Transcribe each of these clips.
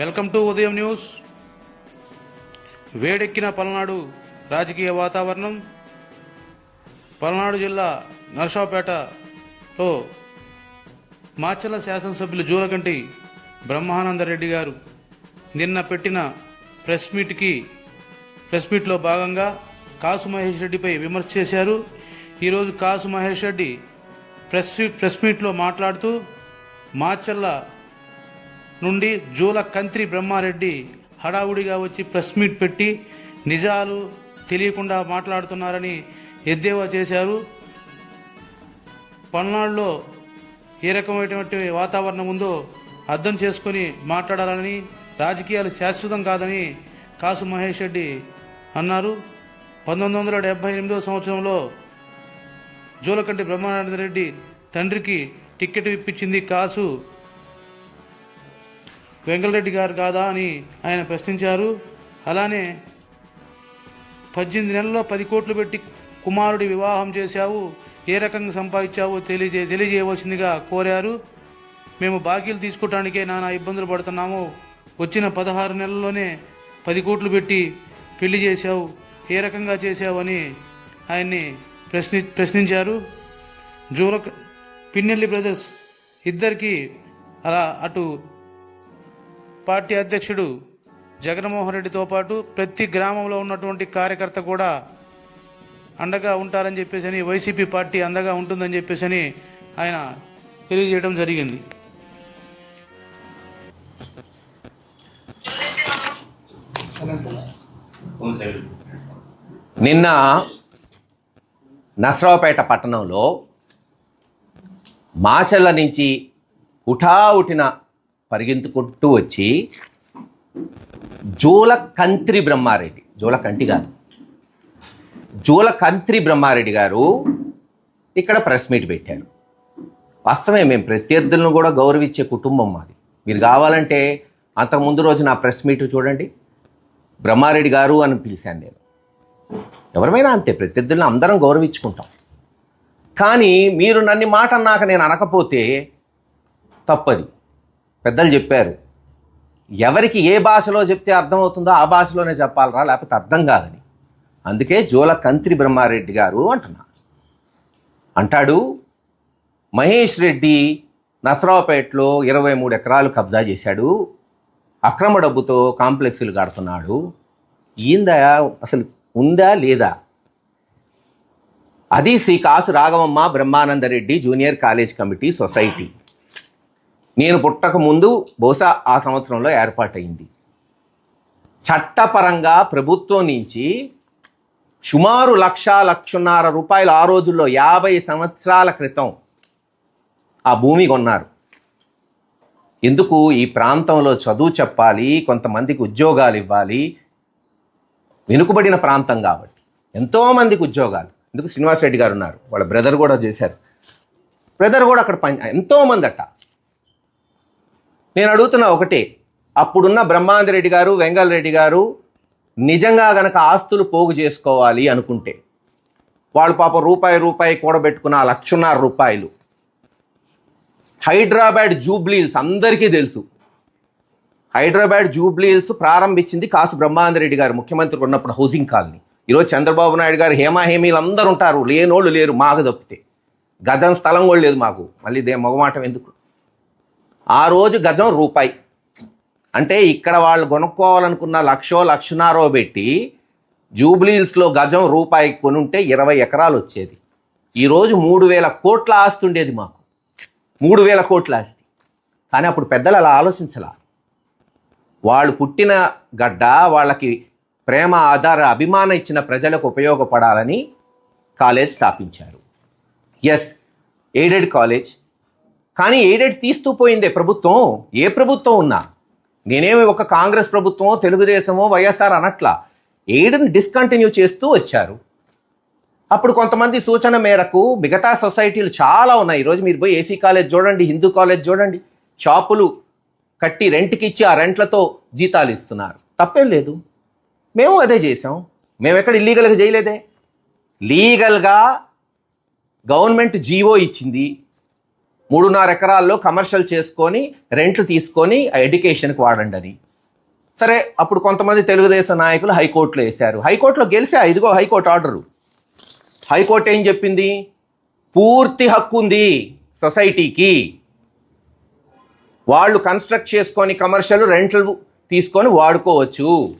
Welcome to ఉదయం news. వేడెక్కిన పల్నాడు రాజకీయ వాతావరణం. పల్నాడు జిల్లా నర్సాపేటలో మాచల శాసనసభ్యులు జూలకంటి బ్రహ్మానందరెడ్డి గారు నిన్న పెట్టిన ప్రెస్ మీట్కి ప్రెస్ మీట్లో భాగంగా కాసు మహేష్ రెడ్డిపై విమర్శ చేశారు. ఈరోజు కాసు మహేష్ రెడ్డి ప్రెస్ ప్రెస్ మీట్లో మాట్లాడుతూ మాచల్ల నుండి జూల కంత్రి బ్రహ్మారెడ్డి హడావుడిగా వచ్చి ప్రెస్ మీట్ పెట్టి నిజాలు తెలియకుండా మాట్లాడుతున్నారని ఎద్దేవా చేశారు. పల్నాడులో ఏ రకమైనటువంటి వాతావరణం ఉందో అర్థం చేసుకొని మాట్లాడాలని రాజకీయాలు శాశ్వతం కాదని కాసు మహేష్ రెడ్డి అన్నారు. పంతొమ్మిది వందల డెబ్బై ఎనిమిదో సంవత్సరంలో జూలకంటి బ్రహ్మానంద రెడ్డి తండ్రికి టిక్కెట్ ఇప్పించింది కాసు వెంకటరెడ్డి గారు కాదా అని ఆయన ప్రశ్నించారు. అలానే పద్దెనిమిది నెలల్లో పది కోట్లు పెట్టి కుమారుడి వివాహం చేశావు. ఏ రకంగా సంపాదించావో తెలియజే తెలియజేయవలసిందిగా కోరారు. మేము బాకీలు తీసుకోవటానికే నానా ఇబ్బందులు పడుతున్నాము. వచ్చిన పదహారు నెలల్లోనే పది కోట్లు పెట్టి పెళ్ళి చేశావు. ఏ రకంగా చేశావు అని ఆయన్ని ప్రశ్ని ప్రశ్నించారు. జూలక పిన్నెల్లి బ్రదర్స్ ఇద్దరికి అలా అటు పార్టీ అధ్యక్షుడు జగన్మోహన్ రెడ్డితో పాటు ప్రతి గ్రామంలో ఉన్నటువంటి కార్యకర్త కూడా అండగా ఉంటారని చెప్పేసి అని వైసీపీ పార్టీ అండగా ఉంటుందని చెప్పేసి అని ఆయన తెలియజేయడం జరిగింది. నిన్న నసరావుపేట పట్టణంలో మాచల్ల నుంచి ఉఠావుటిన పరిగెంతుకుంటూ వచ్చి జూల కంత్రి బ్రహ్మారెడ్డి జోలకంటి కాదు. జూల కంత్రి బ్రహ్మారెడ్డి గారు ఇక్కడ ప్రెస్ మీట్ పెట్టారు. వాస్తవమే మేము ప్రత్యర్థులను కూడా గౌరవించే కుటుంబం మాది. మీరు కావాలంటే అంతకుముందు రోజు నా ప్రెస్ మీట్ చూడండి. బ్రహ్మారెడ్డి గారు అని పిలిచాను నేను. ఎవరమైనా అంతే ప్రత్యర్థులను అందరం గౌరవించుకుంటాం. కానీ మీరు నన్ను మాట అన్నాక నేను అనకపోతే తప్పది. పెద్దలు చెప్పారు. ఎవరికి ఏ భాషలో చెప్తే అర్థమవుతుందో ఆ భాషలోనే చెప్పాలరా లేకపోతే అర్థం కాదని. అందుకే జోల కంత్రి బ్రహ్మారెడ్డి గారు అంటున్నా అంటాడు మహేష్ రెడ్డి నసరావుపేటలో ఇరవై మూడు ఎకరాలు కబ్జా చేశాడు. అక్రమ డబ్బుతో కాంప్లెక్స్లు కడుతున్నాడు. ఈందా అసలు ఉందా లేదా? అది Shri Kasu Raghavamma Brahmanandareddy junior college committee society. నేను పుట్టక ముందు బహుశా ఆ సంవత్సరంలో ఏర్పాటైంది. చట్టపరంగా ప్రభుత్వం నుంచి సుమారు లక్ష లక్షన్నర రూపాయలు ఆ రోజుల్లో యాభై సంవత్సరాల క్రితం ఆ భూమి కొన్నారు. ఎందుకు? ఈ ప్రాంతంలో చదువు చెప్పాలి కొంతమందికి ఉద్యోగాలు ఇవ్వాలి. వెనుకబడిన ప్రాంతం కాబట్టి. ఎంతోమందికి ఉద్యోగాలు. ఎందుకు? శ్రీనివాస్ రెడ్డి గారు ఉన్నారు. వాళ్ళ బ్రదర్ కూడా చేశారు. బ్రదర్ కూడా అక్కడ పని ఎంతోమంది అట్ట నేను అడుగుతున్న ఒకటే. అప్పుడున్న బ్రహ్మానంద రెడ్డి గారు వెంగళరెడ్డి గారు నిజంగా గనక ఆస్తులు పోగు చేసుకోవాలి అనుకుంటే వాళ్ళు పాప రూపాయి రూపాయి కూడబెట్టుకున్న లక్షన్నర రూపాయలు. హైదరాబాద్ జూబ్లీల్స్ అందరికీ తెలుసు. హైదరాబాద్ జూబ్లీల్స్ ప్రారంభించింది కాసు బ్రహ్మానందరెడ్డి గారు ముఖ్యమంత్రి ఉన్నప్పుడు హౌసింగ్ కాలనీ. ఈరోజు చంద్రబాబు నాయుడు గారు హేమాహేమీలు అందరూ ఉంటారు లేనోళ్ళు లేరు మాకు తప్పితే. గజం స్థలం కూడా లేదు మాకు. మళ్ళీ దే మొగమాటం ఎందుకు? ఆ రోజు గజం రూపాయి. అంటే ఇక్కడ వాళ్ళు కొనుక్కోవాలనుకున్న లక్షో లక్షన్నరో పెట్టి జూబ్లీహిల్స్లో గజం రూపాయి కొనుంటే ఇరవై ఎకరాలు వచ్చేది. ఈరోజు మూడు వేల కోట్ల ఆస్తి ఉండేది మాకు. మూడు వేల కోట్ల ఆస్తి. కానీ అప్పుడు పెద్దలు అలా ఆలోచించలా. వాళ్ళు పుట్టిన గడ్డ వాళ్ళకి ప్రేమ ఆధార అభిమానం ఇచ్చిన ప్రజలకు ఉపయోగపడాలని కాలేజ్ స్థాపించారు. ఎస్ ఎయిడెడ్ కాలేజ్ కానీ ఎయిడెడ్ తీస్తూ పోయిందే ప్రభుత్వం. ఏ ప్రభుత్వం ఉన్నా? నేనేమి ఒక కాంగ్రెస్ ప్రభుత్వమో తెలుగుదేశమో వైఎస్ఆర్ అనట్లా ఎయిడ్ని డిస్కంటిన్యూ చేస్తూ వచ్చారు. అప్పుడు కొంతమంది సూచన మేరకు మిగతా సొసైటీలు చాలా ఉన్నాయి. ఈరోజు మీరు పోయి ఏసీ కాలేజ్ చూడండి హిందూ కాలేజ్ చూడండి. షాపులు కట్టి రెంట్కి ఇచ్చి ఆ రెంట్లతో జీతాలు ఇస్తున్నారు. తప్పేం లేదు. మేము అదే చేసాం మేము ఎక్కడ ఇల్లీగల్గా చేయలేదే. లీగల్గా గవర్నమెంట్ జీవో ఇచ్చింది. మూడున్నర ఎకరాల్లో కమర్షియల్ చేసుకొని రెంట్లు తీసుకొని ఆ ఎడ్యుకేషన్కి వాడండి అని. సరే అప్పుడు కొంతమంది తెలుగుదేశం నాయకులు హైకోర్టులో వేశారు. హైకోర్టులో గెలిచా ఇదిగో హైకోర్టు ఆర్డరు. హైకోర్టు ఏం చెప్పింది? పూర్తి హక్కు ఉంది సొసైటీకి. వాళ్ళు కన్స్ట్రక్ట్ చేసుకొని కమర్షియల్ రెంట్లు తీసుకొని వాడుకోవచ్చు.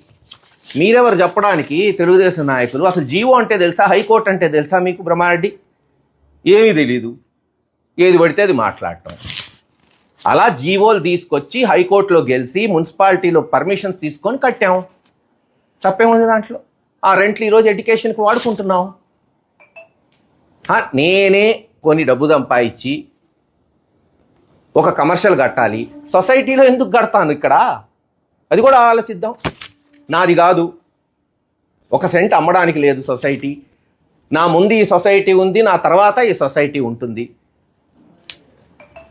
మీరెవరు చెప్పడానికి తెలుగుదేశం నాయకులు? అసలు జీవో అంటే తెలుసా? హైకోర్టు అంటే తెలుసా మీకు బ్రహ్మారెడ్డి? ఏమీ తెలీదు. ఏది పడితే అది మాట్లాడటం. అలా జీవోలు తీసుకొచ్చి హైకోర్టులో గెలిచి మున్సిపాలిటీలో పర్మిషన్స్ తీసుకొని కట్టాం. తప్పేముంది దాంట్లో? ఆ రెంట్లు ఈరోజు ఎడ్యుకేషన్కి వాడుకుంటున్నాం. నేనే కొన్ని డబ్బు సంపాదించి ఒక కమర్షియల్ కట్టాలి. సొసైటీలో ఎందుకు కడతాను ఇక్కడ? అది కూడా ఆలోచిద్దాం. నాది కాదు. ఒక సెంట్ అమ్మడానికి లేదు సొసైటీ. నా ముందు ఈ సొసైటీ ఉంది నా తర్వాత ఈ సొసైటీ ఉంటుంది.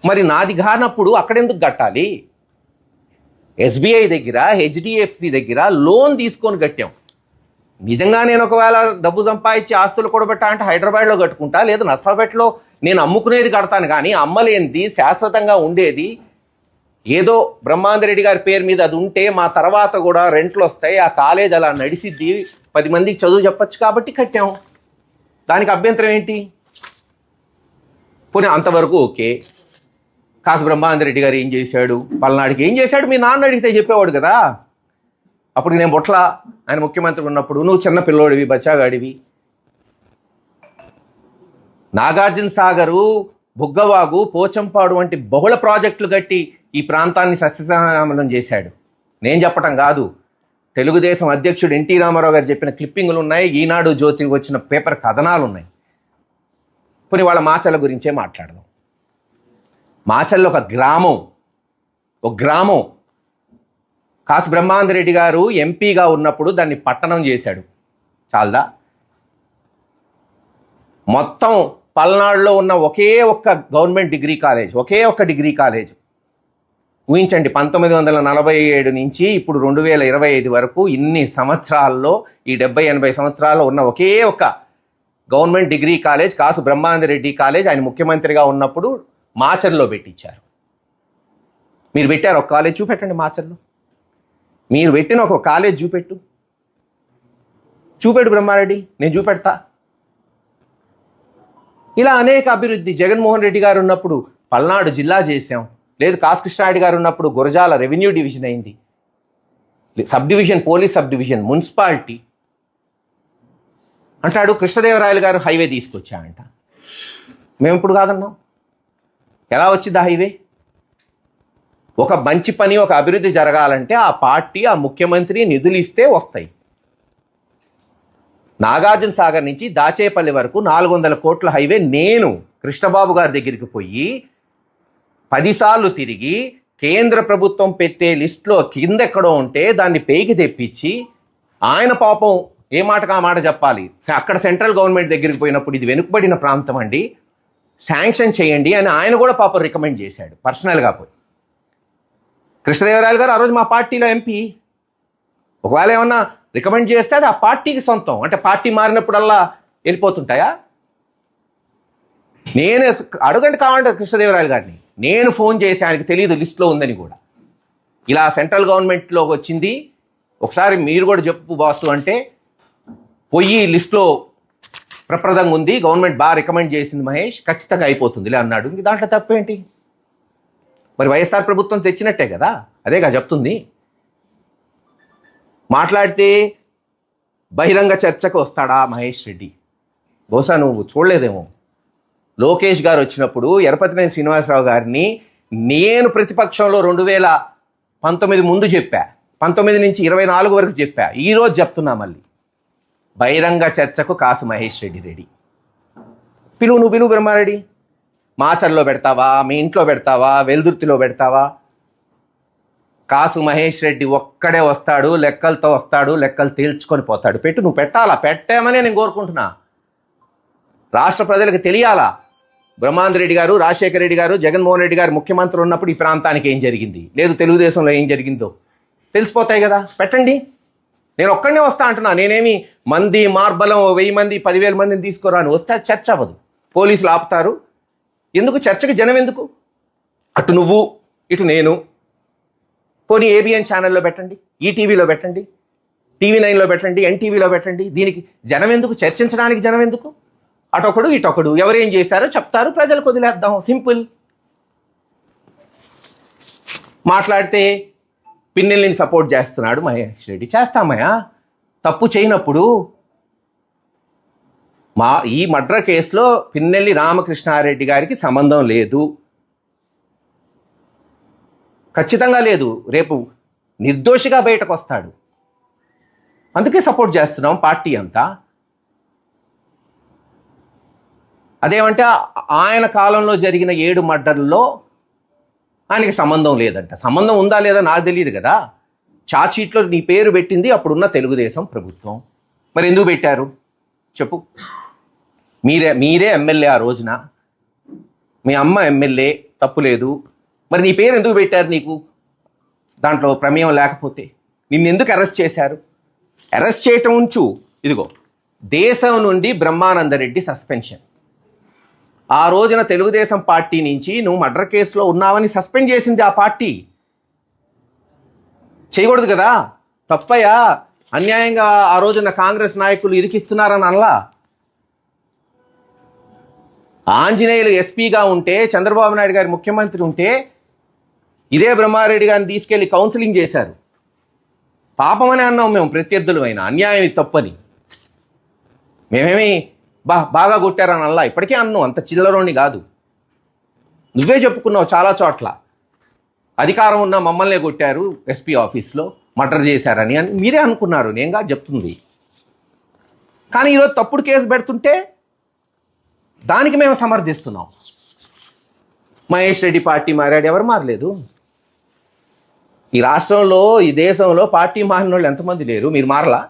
మరి నాది కానప్పుడు అక్కడెందుకు కట్టాలి? ఎస్బీఐ దగ్గర హెచ్డిఎఫ్సి దగ్గర లోన్ తీసుకొని కట్టాం. నిజంగా నేను ఒకవేళ డబ్బు సంపాదించి ఆస్తులు కూడబెట్టా అంటే హైదరాబాద్లో కట్టుకుంటా? లేదు నష్టపేటలో నేను అమ్ముకునేది కడతాను కానీ అమ్మలేనిది శాశ్వతంగా ఉండేది ఏదో బ్రహ్మాందరెడ్డి గారి పేరు మీద అది ఉంటే మా తర్వాత కూడా రెంట్లు వస్తాయి ఆ కాలేజ్ అలా నడిసిద్ది పది మందికి చదువు చెప్పొచ్చు కాబట్టి కట్టాం. దానికి అభ్యంతరం ఏంటి? పోనీ అంతవరకు ఓకే. కాసు బ్రహ్మాందరెడ్డి గారు ఏం చేశాడు? పల్నాడికి ఏం చేశాడు? మీ నాన్న అడిగితే చెప్పేవాడు కదా. అప్పుడు నేను బొట్ల ఆయన ముఖ్యమంత్రి ఉన్నప్పుడు నువ్వు చిన్న పిల్లోడివి బచ్చాగాడివి. నాగార్జున సాగరు బుగ్గవాగు పోచంపాడు వంటి బహుళ ప్రాజెక్టులు కట్టి ఈ ప్రాంతాన్ని సస్యశ్యామలం చేశాడు. నేను చెప్పటం కాదు. తెలుగుదేశం అధ్యక్షుడు ఎన్టీ రామారావు గారు చెప్పిన క్లిప్పింగులు ఉన్నాయి. ఈనాడు జ్యోతికి వచ్చిన పేపర్ కథనాలు ఉన్నాయి. కొన్ని వాళ్ళ మాచల గురించే మాట్లాడదాం. మాచల్లో ఒక గ్రామం ఒక గ్రామం. కాసు బ్రహ్మాందరెడ్డి గారు ఎంపీగా ఉన్నప్పుడు దాన్ని పట్టణం చేశాడు. చాలదా? మొత్తం పల్నాడులో ఉన్న ఒకే ఒక్క గవర్నమెంట్ డిగ్రీ కాలేజ్ ఒకే ఒక్క డిగ్రీ కాలేజ్. ఊహించండి పంతొమ్మిది వందల నలభై ఏడు నుంచి ఇప్పుడు రెండు వేల ఇరవై ఐదు వరకు ఇన్ని సంవత్సరాల్లో ఈ డెబ్బై ఎనభై సంవత్సరాల్లో ఉన్న ఒకే ఒక్క government degree college Kasu Brahmanandareddy college ఆయన ముఖ్యమంత్రిగా ఉన్నప్పుడు మాచర్లో పెట్టించారు. మీరు పెట్టారు ఒక కాలేజ్ చూపెట్టండి మాచర్లో. మీరు పెట్టిన ఒక కాలేజ్ చూపెట్టు. చూపెట్టు బ్రహ్మారెడ్డి నేను చూపెడతా. ఇలా అనేక అభివృద్ధి జగన్మోహన్ రెడ్డి గారు ఉన్నప్పుడు పల్నాడు జిల్లా చేశాం. లేదు కాశకృష్ణారెడ్డి గారు ఉన్నప్పుడు గురజాల రెవెన్యూ డివిజన్ అయింది. Sub division police sub division municipality. అంటాడు కృష్ణదేవరాయలు గారు హైవే తీసుకొచ్చా అంట మేము ఇప్పుడు కాదన్నాం. ఎలా వచ్చింది ఆ హైవే? ఒక మంచి పని ఒక అభివృద్ధి జరగాలంటే ఆ పార్టీ ఆ ముఖ్యమంత్రి నిధులు ఇస్తే వస్తాయి. నాగార్జున సాగర్ నుంచి దాచేపల్లి వరకు నాలుగు వందల కోట్ల హైవే నేను కృష్ణబాబు గారి దగ్గరికి పోయి పదిసార్లు తిరిగి కేంద్ర ప్రభుత్వం పెట్టే లిస్టులో కిందెక్కడో ఉంటే దాన్ని పేకి తెప్పించి ఆయన పాపం ఏ మాటకు ఆ మాట చెప్పాలి? అక్కడ సెంట్రల్ గవర్నమెంట్ దగ్గరికి పోయినప్పుడు ఇది వెనుకబడిన ప్రాంతం అండి. శాంక్షన్ చేయండి అని ఆయన కూడా పాపం రికమెండ్ చేశాడు పర్సనల్గా పోయి. కృష్ణదేవరాయలు గారు ఆ రోజు మా పార్టీలో ఎంపీ ఒకవేళ ఏమన్నా రికమెండ్ చేస్తే అది ఆ పార్టీకి సొంతం. అంటే పార్టీ మారినప్పుడల్లా వెళ్ళిపోతుంటాయా? నేను అడగండి కావాలంటే కృష్ణదేవరాయలు గారిని. నేను ఫోన్ చేసి ఆయనకి తెలియదు లిస్ట్లో ఉందని కూడా. ఇలా సెంట్రల్ గవర్నమెంట్లో వచ్చింది. ఒకసారి మీరు కూడా చెప్పు బాసు అంటే పొయ్యి లిస్ట్లో ప్రప్రదంగా ఉంది. గవర్నమెంట్ బాగా రికమెండ్ చేసింది మహేష్. ఖచ్చితంగా అయిపోతుందిలే అన్నాడు. ఇంక దాంట్లో తప్పేంటి? మరి వైఎస్ఆర్ ప్రభుత్వం తెచ్చినట్టే కదా? అదేగా చెప్తుంది. మాట్లాడితే బహిరంగ చర్చకు వస్తాడా మహేష్ రెడ్డి? బహుశా నువ్వు చూడలేదేమో. లోకేష్ గారు వచ్చినప్పుడు ఎరపతినేని శ్రీనివాసరావు గారిని నేను ప్రతిపక్షంలో రెండు వేల పంతొమ్మిది ముందు చెప్పా. పంతొమ్మిది నుంచి ఇరవై నాలుగు వరకు చెప్పా. ఈరోజు చెప్తున్నా మళ్ళీ. బహిరంగ చర్చకు కాసు మహేష్ రెడ్డి రెడీ. పిలువు నువ్వు పిలువు బ్రహ్మారెడ్డి. మాచర్లో పెడతావా మీ ఇంట్లో పెడతావా వెల్దుర్తిలో పెడతావా? కాసు మహేష్ రెడ్డి ఒక్కడే వస్తాడు లెక్కలతో వస్తాడు లెక్కలు తేల్చుకొని పోతాడు. పెట్టు నువ్వు పెట్టాలా? పెట్టామనే నేను కోరుకుంటున్నా. రాష్ట్ర ప్రజలకు తెలియాలా? బ్రహ్మాంద్ రెడ్డి గారు రాజశేఖర రెడ్డి గారు జగన్మోహన్ రెడ్డి గారు ముఖ్యమంత్రి ఉన్నప్పుడు ఈ ప్రాంతానికి ఏం జరిగింది? లేదు తెలుగుదేశంలో ఏం జరిగిందో? తెలిసిపోతాయి కదా? పెట్టండి. నేను ఒక్కడనే వస్తా అంటున్నా. నేనేమి మంది మార్బలం వెయ్యి మంది పదివేల మందిని తీసుకురాను. వస్తే చర్చ అవ్వదు. పోలీసులు ఆపుతారు. ఎందుకు? చర్చకి జనం ఎందుకు? అటు నువ్వు ఇటు నేను. పోనీ ఏబిఎన్ ఛానల్లో పెట్టండి ఈటీవీలో పెట్టండి టీవీ నైన్లో పెట్టండి ఎన్టీవీలో పెట్టండి. దీనికి జనం ఎందుకు? చర్చించడానికి జనం ఎందుకు? అటొకడు ఇటొకడు. ఎవరేం చేశారో చెప్తారు. ప్రజలకు వదిలేద్దాం. సింపుల్. మాట్లాడితే పిన్నెల్ని సపోర్ట్ చేస్తున్నాడు మహేష్ రెడ్డి. చేస్తామయ్యా. తప్పు చేయనప్పుడు మా ఈ మడ్ర కేసులో పిన్నెల్లి రామకృష్ణారెడ్డి గారికి సంబంధం లేదు. ఖచ్చితంగా లేదు. రేపు నిర్దోషిగా బయటకు వస్తాడు అందుకే సపోర్ట్ చేస్తున్నాం పార్టీ అంతా. అదేమంటే ఆయన కాలంలో జరిగిన ఏడు మర్డర్లలో ఆయనకి సంబంధం లేదంట. సంబంధం ఉందా లేదా నాకు తెలియదు కదా. చాచీట్లో నీ పేరు పెట్టింది అప్పుడున్న తెలుగుదేశం ప్రభుత్వం. మరి ఎందుకు పెట్టారు? చెప్పు. మీరే మీరే ఎమ్మెల్యే ఆ రోజున. మీ అమ్మ ఎమ్మెల్యే తప్పు లేదు. మరి నీ పేరు ఎందుకు పెట్టారు నీకు? దాంట్లో ప్రమేయం లేకపోతే. నిన్ను ఎందుకు అరెస్ట్ చేశారు? అరెస్ట్ చేయటం ఉంచు. ఇదిగో దేశం నుండి బ్రహ్మానందరెడ్డి సస్పెన్షన్. ఆ రోజున తెలుగుదేశం పార్టీ నుంచి నువ్వు మర్డర్ కేసులో ఉన్నావని సస్పెండ్ చేసింది ఆ పార్టీ. చేయకూడదు కదా. తప్పయ్యా అన్యాయంగా ఆ రోజున కాంగ్రెస్ నాయకులు ఇరికిస్తున్నారని అనలా. ఆంజనేయులు ఎస్పీగా ఉంటే చంద్రబాబు నాయుడు గారి ముఖ్యమంత్రి ఉంటే ఇదే బ్రహ్మారెడ్డి గారిని తీసుకెళ్ళి కౌన్సిలింగ్ చేశారు. పాపమని అన్నాం మేము ప్రత్యర్థులమైన అన్యాయం తప్పని. మేమేమి బా బాగా కొట్టారని అల్లా ఇప్పటికే అన్ను అంత చిల్లరోని కాదు. నువ్వే చెప్పుకున్నావు చాలా చోట్ల. అధికారం ఉన్న మమ్మల్నే కొట్టారు ఎస్పీ ఆఫీస్లో మర్డర్ చేశారని అని మీరే అనుకున్నారు. నేనుగా చెప్తుంది. కానీ ఈరోజు తప్పుడు కేసు పెడుతుంటే దానికి మేము సమర్థిస్తున్నాం. మహేష్ రెడ్డి పార్టీ మారాడు ఎవరు మారలేదు? ఈ రాష్ట్రంలో ఈ దేశంలో పార్టీ మారిన వాళ్ళు ఎంతమంది లేరు? మీరు మారలా?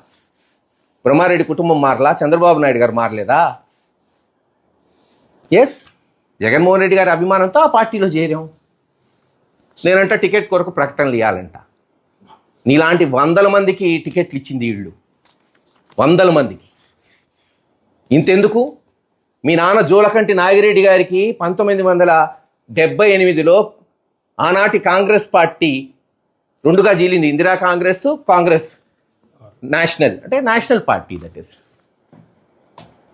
బ్రహ్మారెడ్డి కుటుంబం మారలా? చంద్రబాబు నాయుడు గారు మారలేదా? ఎస్ జగన్మోహన్ రెడ్డి గారి అభిమానంతో ఆ పార్టీలో చేరాం. నేనంట టికెట్ కొరకు ప్రకటనలు ఇవ్వాలంట నీలాంటి వందల మందికి టికెట్లు ఇచ్చింది వీళ్ళు వందల మందికి. ఇంతెందుకు? మీ నాన్న జోలకంటి నాగిరెడ్డి గారికి పంతొమ్మిది వందల డెబ్బై ఎనిమిదిలో ఆనాటి కాంగ్రెస్ పార్టీ రెండుగా జీలింది. ఇందిరా కాంగ్రెస్ కాంగ్రెస్ నేషనల్ అంటే national party that is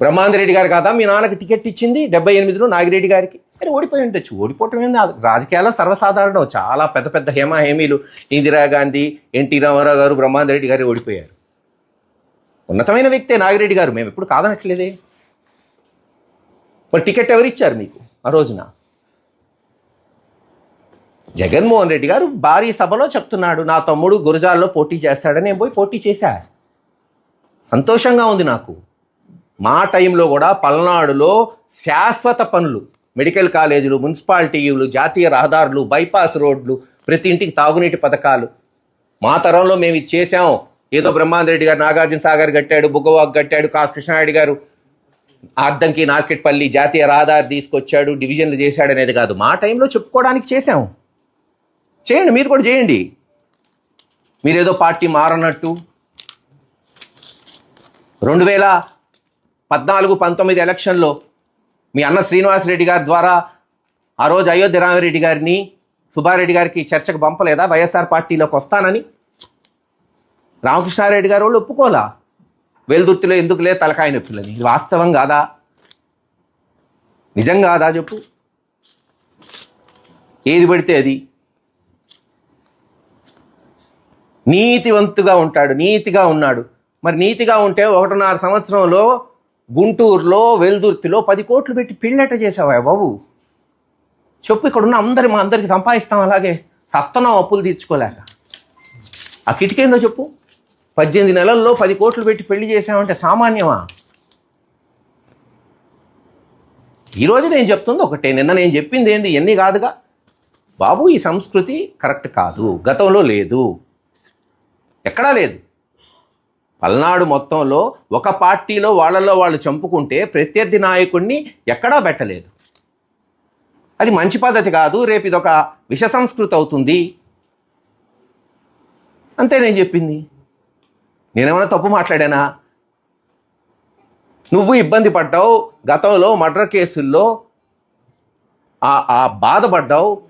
Brahmananda Reddy గారు కాదా? మీ నాన్నకి టికెట్ ఇచ్చింది డెబ్బై ఎనిమిదిలో నాగిరెడ్డి గారికి. అని ఓడిపోయి ఉండొచ్చు. ఓడిపోవటం ఏంది రాజకీయాల్లో సర్వసాధారణం. చాలా పెద్ద పెద్ద హేమా హేమీలు ఇందిరాగాంధీ ఎన్టీ రామారావు గారు బ్రహ్మాంద రెడ్డి గారు ఓడిపోయారు. ఉన్నతమైన వ్యక్తే నాగిరెడ్డి గారు. మేము ఎప్పుడు కాదనట్లేదే. మరి టికెట్ ఎవరు ఇచ్చారు మీకు ఆ రోజున? జగన్మోహన్ రెడ్డి గారు భారీ సభలో చెప్తున్నాడు నా తమ్ముడు గురజాల్లో పోటీ చేస్తాడని నేను పోయి పోటీ చేశా. సంతోషంగా ఉంది నాకు. మా టైంలో కూడా పల్నాడులో శాశ్వత పనులు మెడికల్ కాలేజీలు మున్సిపాలిటీలు జాతీయ రహదారులు బైపాస్ రోడ్లు ప్రతి ఇంటికి తాగునీటి పథకాలు. మా తరంలో మేము ఇది చేసాం ఏదో బ్రహ్మాందరెడ్డి గారు నాగార్జున సాగర్ కట్టాడు బుగ్గవాక్ కట్టాడు కాస్ కృష్ణారెడ్డి గారు అద్దంకి నార్కెట్పల్లి జాతీయ రహదారి తీసుకొచ్చాడు డివిజన్లు చేశాడు అనేది కాదు. మా టైంలో చెప్పుకోవడానికి చేశాము చేయండి మీరు కూడా చేయండి. మీరేదో పార్టీ మారనట్టు. రెండు వేల పద్నాలుగు పంతొమ్మిది ఎలక్షన్లో మీ అన్న శ్రీనివాసరెడ్డి గారి ద్వారా ఆ రోజు అయోధ్య రామిరెడ్డి గారిని సుబ్బారెడ్డి గారికి చర్చకు పంపలేదా? వైఎస్ఆర్ పార్టీలోకి వస్తానని. రామకృష్ణారెడ్డి గారు వాళ్ళు ఒప్పుకోలా వెలుదుర్తిలో ఎందుకులే తలకాయ నొప్పులని ఇది వాస్తవం కాదా? నిజం కాదా? చెప్పు. ఏది పడితే అది. నీతివంతుగా ఉంటాడు నీతిగా ఉన్నాడు. మరి నీతిగా ఉంటే ఒకటిన్నర సంవత్సరంలో గుంటూరులో వెల్దుర్తిలో పది కోట్లు పెట్టి పెళ్ళట చేసావా బాబు? చెప్పు ఇక్కడ ఉన్న అందరి మా అందరికి సంపాదిస్తాం అలాగే. సస్తనం అప్పులు తీర్చుకోలేక. ఆ కిటికేందో చెప్పు. పద్దెనిమిది నెలల్లో పది కోట్లు పెట్టి పెళ్ళి చేసామంటే సామాన్యమా? ఈరోజు నేను చెప్తుంది ఒకటే. నిన్న నేను చెప్పింది ఏంది? ఎన్ని కాదుగా. బాబు ఈ సంస్కృతి కరెక్ట్ కాదు. గతంలో లేదు. ఎక్కడా లేదు. పల్నాడు మొత్తంలో ఒక పార్టీలో వాళ్ళలో వాళ్ళు చంపుకుంటే ప్రత్యర్థి నాయకుడిని ఎక్కడా పెట్టలేదు. అది మంచి పద్ధతి కాదు రేపు ఇదొక విష సంస్కృతి అవుతుంది. అంతే నేను చెప్పింది. నేనేమైనా తప్పు మాట్లాడానా? నువ్వు ఇబ్బంది పడ్డావు గతంలో మర్డర్ కేసుల్లో ఆ ఆ బాధపడ్డావు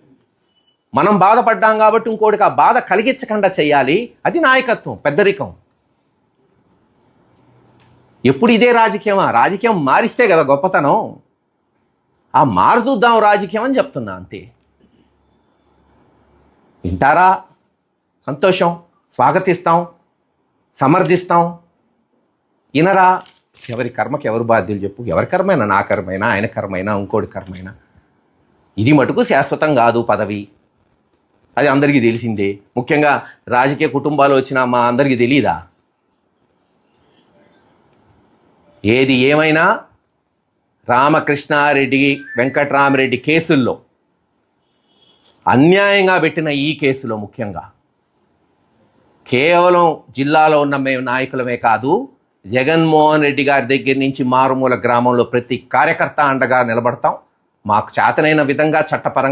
మనం బాధపడ్డాం కాబట్టి ఇంకోటికి ఆ బాధ కలిగించకుండా చేయాలి. అది నాయకత్వం పెద్దరికం. ఎప్పుడు ఇదే రాజకీయమా? రాజకీయం మారిస్తే కదా గొప్పతనం. ఆ మారుతుద్దాం రాజకీయం అని చెప్తున్నా అంతే. వింటారా? సంతోషం. స్వాగతిస్తాం సమర్థిస్తాం. ఇనరా ఎవరి కర్మకి ఎవరు బాధ్యులు చెప్పు. ఎవరి కర్మైనా? నా కర్మైనా? ఆయన కర్మైనా? ఇంకోటి కర్మైనా? ఇది మటుకు శాశ్వతం కాదు పదవి. అది అందరికీ తెలిసిందే. ముఖ్యంగా రాజకీయ కుటుంబాలు వచ్చిన మా అందరికీ తెలియదా ఏది ఏమైనా రామకృష్ణారెడ్డి వెంకట్రామరెడ్డి కేసుల్లో అన్యాయంగా పెట్టిన ఈ కేసులో ముఖ్యంగా కేవలం జిల్లాలో ఉన్న మేము నాయకులమే కాదు జగన్మోహన్ రెడ్డి గారి దగ్గర నుంచి మారుమూల గ్రామంలో ప్రతి కార్యకర్త అండగా నిలబడతాం. మాకు చేతనైన విధంగా చట్టపరంగా